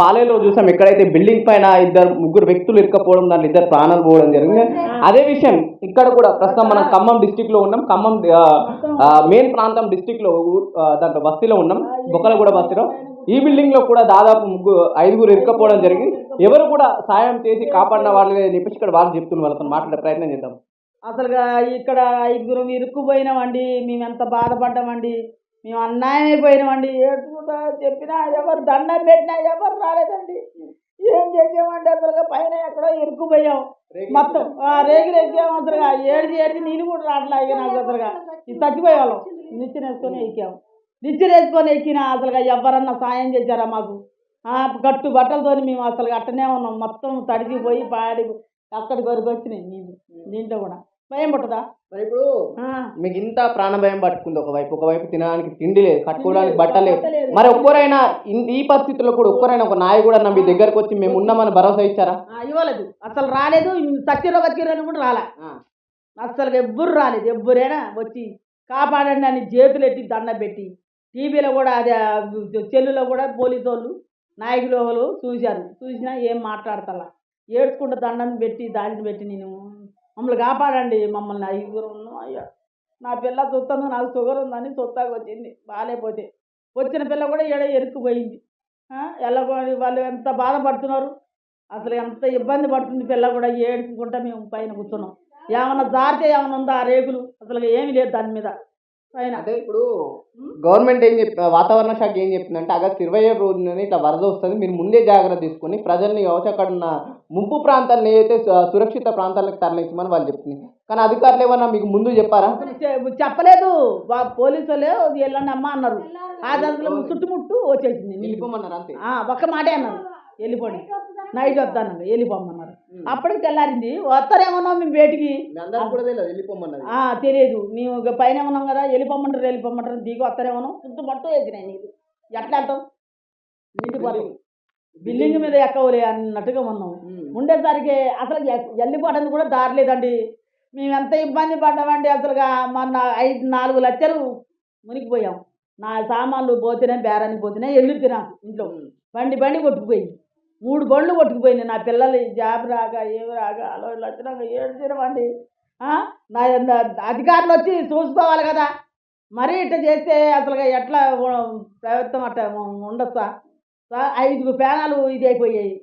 పాలేలో చూసాం ఎక్కడైతే బిల్డింగ్ పైన ఇద్దరు ముగ్గురు వ్యక్తులు ఇరకపోవడం దాంట్లో ఇద్దరు ప్రాణాలు పోవడం జరిగింది. అదే విషయం ఇక్కడ కూడా ప్రస్తుతం మనం ఖమ్మం డిస్టిక్లో ఉన్నాం. ఖమ్మం మెయిన్ ప్రాంతం డిస్టిక్లో దాంట్లో బస్తీలో ఉన్నాం. బొక్కలగూడ బస్తీలో. ఈ బిల్డింగ్లో కూడా దాదాపు ముగ్గురు ఐదుగురు ఇరకపోవడం జరిగింది. ఎవరు కూడా సాయం చేసి కాపాడిన వాళ్ళని చెప్పేసి ఇక్కడ వాళ్ళు చెప్తున్న వాళ్ళతో మాట్లాడే ప్రయత్నం చేద్దాం. అసలుగా ఇక్కడ ఐదుగురం ఇరుక్కుపోయినామండి మేము ఎంత బాధపడ్డామండి. మేము అన్యాయమైపోయినామండి ఏడుకుంటా చెప్పినా ఎవరు దండం పెట్టినా ఎవరు రాలేదండి. ఏం చేసామండి అసలుగా? పైన ఎక్కడో ఇరుక్కుపోయాం. మొత్తం ఆ, రేగులు ఎక్కాము అసలుగా. ఏడిది ఏడిది నీళ్ళు కూడా రావట్లే నాకు అసలుగా. ఇది చచ్చిపోయేవాళ్ళం. నిచ్చెన వేసుకొని ఎక్కాము నిచ్చెన వేసుకొని ఎక్కినా అసలుగా ఎవరన్నా సాయం చేశారా మాకు? ఆ, గట్టు బట్టలతో మేము అసలు అట్టనే ఉన్నాం. మొత్తం తడిచిపోయి పాడి అక్కడి వరకు వచ్చినాయి. నీళ్ళు దీంట్లో కూడా. భయం పుట్టదా మరి ఇప్పుడు ఆ, మీకు ఇంత ప్రాణభయం పట్టుకుంది ఒకవైపు ఒకవైపు తినడానికి తిండి లేదు కట్టుకోవడానికి బట్ట లేదు. మరి ఒక్కరైనా ఈ పరిస్థితుల్లో కూడా ఒక్కరైనా ఒక నాయకుడు అన్న మీ దగ్గరకు వచ్చి మేము ఉన్నామని భరోసా ఇచ్చారా? ఇవ్వలేదు. అసలు రాలేదు. సత్యరో బతికిరని కూడా రాలే. అసలు ఎవ్వరు రాలేదు. ఎవ్వరైనా వచ్చి కాపాడండి అని చేతులు ఎట్టి దండ పెట్టి టీవీలో కూడా అదే చెల్లులో కూడా పోలీసు వాళ్ళు నాయకులు వాళ్ళు చూశారు. చూసినా ఏం మాట్లాడతలా. ఏడ్చుకుంటూ దండం పెట్టి దాడిని పెట్టి నేను మమ్మల్ని కాపాడండి మమ్మల్ని ఐదుగురు ఉన్నాం అయ్యా నా పిల్ల చూస్తాను నాకు షుగర్ ఉందని చూస్తాకు వచ్చింది. బాగాలేకపోతే వచ్చిన పిల్ల కూడా ఏడ ఎరుక్కుపోయింది. ఎల్లగొని వాళ్ళు ఎంత బాధపడుతున్నారు? అసలు ఎంత ఇబ్బంది పడుతుంది పిల్ల కూడా ఏడ్చుకుంటా మేము పైన కూర్చున్నాం. ఏమన్నా దారితే ఏమన్నా ఉందా ఆ రేకులు? అసలు ఏమీ లేదు దాని మీద. అదే ఇప్పుడు గవర్నమెంట్ ఏం చెప్పి వాతావరణ శాఖ ఏం చెప్తుందంటే ఆగస్టు ఇరవై ఏడు రోజున ఇట్లా వరద వస్తుంది. మీరు ముందే జాగ్రత్త తీసుకొని ప్రజల్ని అక్కడ ఉన్న ముంపు ప్రాంతాలను ఏదైతే సు- సురక్షిత ప్రాంతాలకు తరలించమని వాళ్ళు చెప్తుంది. కానీ అధికారులు ఏమన్నా మీకు ముందు చెప్పారా? చెప్పలేదు. పోలీసు వాళ్ళే వెళ్ళండి అమ్మ అన్నారు. ఆ చుట్టుముట్టు వచ్చేసింది. వెళ్ళిపోమన్నారు అంతే. ఒక్క మాటే అన్నారు. వెళ్ళిపోండి. నైట్ వస్తానన్నారు వెళ్ళిపోమన్నారు అప్పటికి తెల్లారింది. వస్తారేమన్నా మేము బయటికి. తెలియదు మేము పైన ఉన్నాం కదా వెళ్ళిపోమంటారు వెళ్ళిపోమంటారు దిగి వస్తారేమో చుట్టుపట్టు వేసినాయి నీకు. ఎట్లా వెళ్తాం ఇంటికి పోతాం బిల్డింగ్. మీద ఎక్కవలే అన్నట్టుగా ఉన్నాం. ఉండేసరికి అసలు వెళ్ళిపోవడానికి కూడా దారి లేదండి మేము ఎంత ఇబ్బంది పడ్డామండి అసలుగా. మొన్న ఐదు నాలుగు లక్షలు మునిగిపోయాం. నా సామాన్లు పోతేనే బేరానికి పోతేనే ఎల్లు తినా ఇంట్లో. బండి బండి కొట్టుకుపోయింది. మూడు బండ్లు కొట్టుకుపోయినాయి నా పిల్లలు జాబ్ రాక ఏమి రాక అలా లక్షణంగా ఏడు తినమండి నా అధికారులు వచ్చి చూసుకోవాలి కదా. మరీ ఇట్లా చేస్తే అసలుగా ఎట్లా ప్రభుత్వం అట్లా ఉండొచ్చా? సా- పేనాలు ఇది అయిపోయాయి